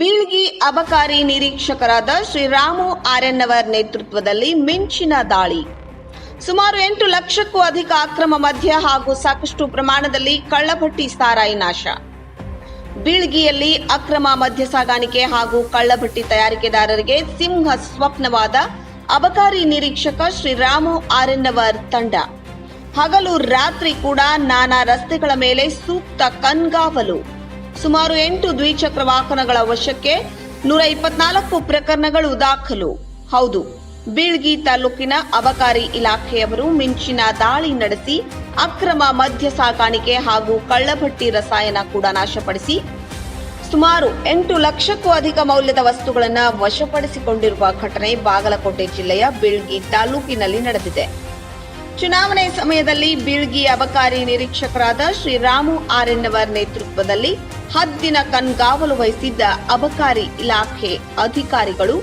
ಬೀಳ್ಗಿ ಅಬಕಾರಿ ನಿರೀಕ್ಷಕರಾದ ಶ್ರೀರಾಮು ಆರ್ಯನ್ನವರ್ ನೇತೃತ್ವದಲ್ಲಿ ಮಿಂಚಿನ ದಾಳಿ. ಸುಮಾರು ಎಂಟು ಲಕ್ಷಕ್ಕೂ ಅಧಿಕ ಅಕ್ರಮ ಮದ್ಯ ಹಾಗೂ ಸಾಕಷ್ಟು ಪ್ರಮಾಣದಲ್ಲಿ ಕಳ್ಳಭಟ್ಟಿ ಸಾರಾಯಿ ನಾಶ. ಬೀಳ್ಗಿಯಲ್ಲಿ ಅಕ್ರಮ ಮದ್ಯ ಸಾಗಾಣಿಕೆ ಹಾಗೂ ಕಳ್ಳಭಟ್ಟಿ ತಯಾರಿಕೆದಾರರಿಗೆ ಸಿಂಹ ಸ್ವಪ್ನವಾದ ಅಬಕಾರಿ ನಿರೀಕ್ಷಕ ಶ್ರೀರಾಮು ಆರ್ಯನ್ನವರ್ ತಂಡ. ಹಗಲು ರಾತ್ರಿ ಕೂಡ ನಾನಾ ರಸ್ತೆಗಳ ಮೇಲೆ ಸೂಕ್ತ ಕಣ್ಗಾವಲು. ಸುಮಾರು ಎಂಟು ದ್ವಿಚಕ್ರ ವಾಹನಗಳ ವಶಕ್ಕೆ ನೂರ ಇಪ್ಪತ್ನಾಲ್ಕು ಪ್ರಕರಣಗಳು ದಾಖಲು. ಹೌದು, ಬೀಳ್ಗಿ ತಾಲೂಕಿನ ಅಬಕಾರಿ ಇಲಾಖೆಯವರು ಮಿಂಚಿನ ದಾಳಿ ನಡೆಸಿ ಅಕ್ರಮ ಮದ್ಯ ಸಾಗಾಣಿಕೆ ಹಾಗೂ ಕಳ್ಳಭಟ್ಟಿ ರಸಾಯನ ಕೂಡ ನಾಶಪಡಿಸಿ ಸುಮಾರು ಎಂಟು ಲಕ್ಷಕ್ಕೂ ಅಧಿಕ ಮೌಲ್ಯದ ವಸ್ತುಗಳನ್ನು ವಶಪಡಿಸಿಕೊಂಡಿರುವ ಘಟನೆ ಬಾಗಲಕೋಟೆ ಜಿಲ್ಲೆಯ ಬೀಳ್ಗಿ ತಾಲೂಕಿನಲ್ಲಿ ನಡೆದಿದೆ. ಚುನಾವಣೆ ಸಮಯದಲ್ಲಿ ಬೀಳ್ಗಿ ಅಬಕಾರಿ ನಿರೀಕ್ಷಕರಾದ ಶ್ರೀರಾಮು ಆರ್ಯನ್ನವರ್ ನೇತೃತ್ವದಲ್ಲಿ ಹದ್ದಿನ ಕಣ್ಗಾವಲು ವಹಿಸಿದ್ದ ಅಬಕಾರಿ ಇಲಾಖೆ ಅಧಿಕಾರಿಗಳು,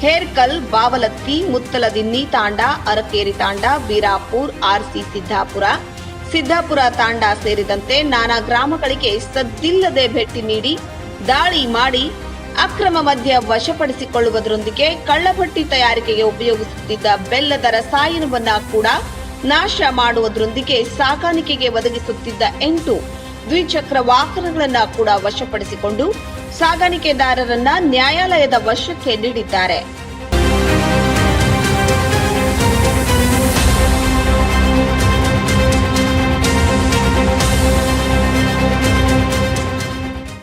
ಹೇರ್ಕಲ್, ಬಾವಲತ್ತಿ ಮುತ್ತಲದಿನ್ನಿ ತಾಂಡ, ಅರಕೇರಿ ತಾಂಡ, ಬೀರಾಪುರ್, ಆರ್ಸಿ ಸಿದ್ದಾಪುರ ಸಿದ್ದಾಪುರ ತಾಂಡ ಸೇರಿದಂತೆ ನಾನಾ ಗ್ರಾಮಗಳಿಗೆ ಸದ್ದಿಲ್ಲದೆ ಭೇಟಿ ನೀಡಿ, ದಾಳಿ ಮಾಡಿ, ಅಕ್ರಮ ಮದ್ಯ ವಶಪಡಿಸಿಕೊಳ್ಳುವುದರೊಂದಿಗೆ ಕಳ್ಳಭಟ್ಟಿ ತಯಾರಿಕೆಗೆ ಉಪಯೋಗಿಸುತ್ತಿದ್ದ ಬೆಲ್ಲದ ರಸಾಯನವನ್ನ ಕೂಡ ನಾಶ ಮಾಡುವುದರೊಂದಿಗೆ ಸಾಕಾಣಿಕೆಗೆ ಒದಗಿಸುತ್ತಿದ್ದ ಎಂಟು ದ್ವಿಚಕ್ರ ವಾಹನಗಳನ್ನ ಕೂಡ ವಶಪಡಿಸಿಕೊಂಡು ಸಾಗಾಣಿಕೆದಾರರನ್ನ ನ್ಯಾಯಾಲಯದ ವಶಕ್ಕೆ ನೀಡಿದ್ದಾರೆ.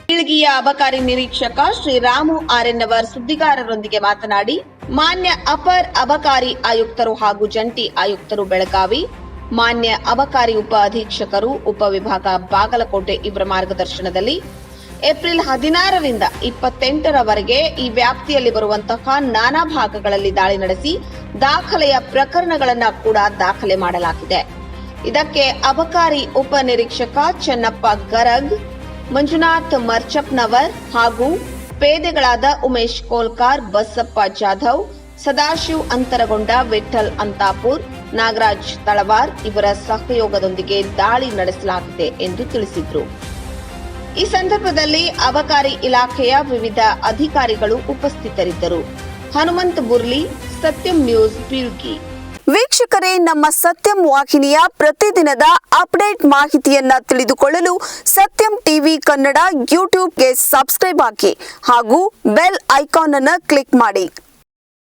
ಬೀಳ್ಗಿಯ ಅಬಕಾರಿ ನಿರೀಕ್ಷಕ ಶ್ರೀರಾಮು ಆರ್ಯನ್ನವರ್ ಸುದ್ದಿಗಾರರೊಂದಿಗೆ ಮಾತನಾಡಿ, ಮಾನ್ಯ ಅಪರ್ ಅಬಕಾರಿ ಆಯುಕ್ತರು ಹಾಗೂ ಜಂಟಿ ಆಯುಕ್ತರು ಬೆಳಗಾವಿ ಮಾನ್ಯ ಅಬಕಾರಿ ಉಪ ಅಧೀಕ್ಷಕರು ಉಪವಿಭಾಗ ಬಾಗಲಕೋಟೆ ಇವರ ಮಾರ್ಗದರ್ಶನದಲ್ಲಿ ಏಪ್ರಿಲ್ ಹದಿನಾರರಿಂದ ಇಪ್ಪತ್ತೆಂಟರವರೆಗೆ ಈ ವ್ಯಾಪ್ತಿಯಲ್ಲಿ ಬರುವಂತಹ ನಾನಾ ಭಾಗಗಳಲ್ಲಿ ದಾಳಿ ನಡೆಸಿ ದಾಖಲೆಯ ಪ್ರಕರಣಗಳನ್ನು ಕೂಡ ದಾಖಲೆ ಮಾಡಲಾಗಿದೆ. ಇದಕ್ಕೆ ಅಬಕಾರಿ ಉಪ ನಿರೀಕ್ಷಕ ಚೆನ್ನಪ್ಪ ಗರಗ್, ಮಂಜುನಾಥ್ ಮರ್ಚಪ್ನವರ್ ಹಾಗೂ ಪೇದೆಗಳಾದ ಉಮೇಶ್ ಕೋಲ್ಕಾರ್, ಬಸಪ್ಪ ಜಾಧವ್, ಸದಾಶಿವ್ ಅಂತರಗೊಂಡ ವಿಠಲ್ ಅಂತಾಪುರ್ ನಾಗರಾಜ್ ತಳವಾರ್ ಇವರ ಸಹಯೋಗದೊಂದಿಗೆ ದಾಳಿ ನಡೆಸಲಾಗಿದೆ ಎಂದು ತಿಳಿಸಿದರು. ಈ ಸಂದರ್ಭದಲ್ಲಿ ಅಬಕಾರಿ ಇಲಾಖೆಯ ವಿವಿಧ ಅಧಿಕಾರಿಗಳು ಉಪಸ್ಥಿತರಿದ್ದರು. ಹನುಮಂತ್ ಬುರ್ಲಿ ಸತ್ಯಂ ನ್ಯೂಸ್ ಪಿಲ್ಕಿ ವೀಕ್ಷಕರೇ, ನಮ್ಮ ಸತ್ಯಂ ವಾಹಿನಿಯ ಪ್ರತಿದಿನದ ಅಪ್ಡೇಟ್ ಮಾಹಿತಿಯನ್ನ ತಿಳಿದುಕೊಳ್ಳಲು ಸತ್ಯಂ ಟಿವಿ ಕನ್ನಡ ಯೂಟ್ಯೂಬ್ಗೆ ಸಬ್ಸ್ಕ್ರೈಬ್ ಹಾಕಿ ಹಾಗೂ ಬೆಲ್ ಐಕಾನ್ ಅನ್ನು ಕ್ಲಿಕ್ ಮಾಡಿ.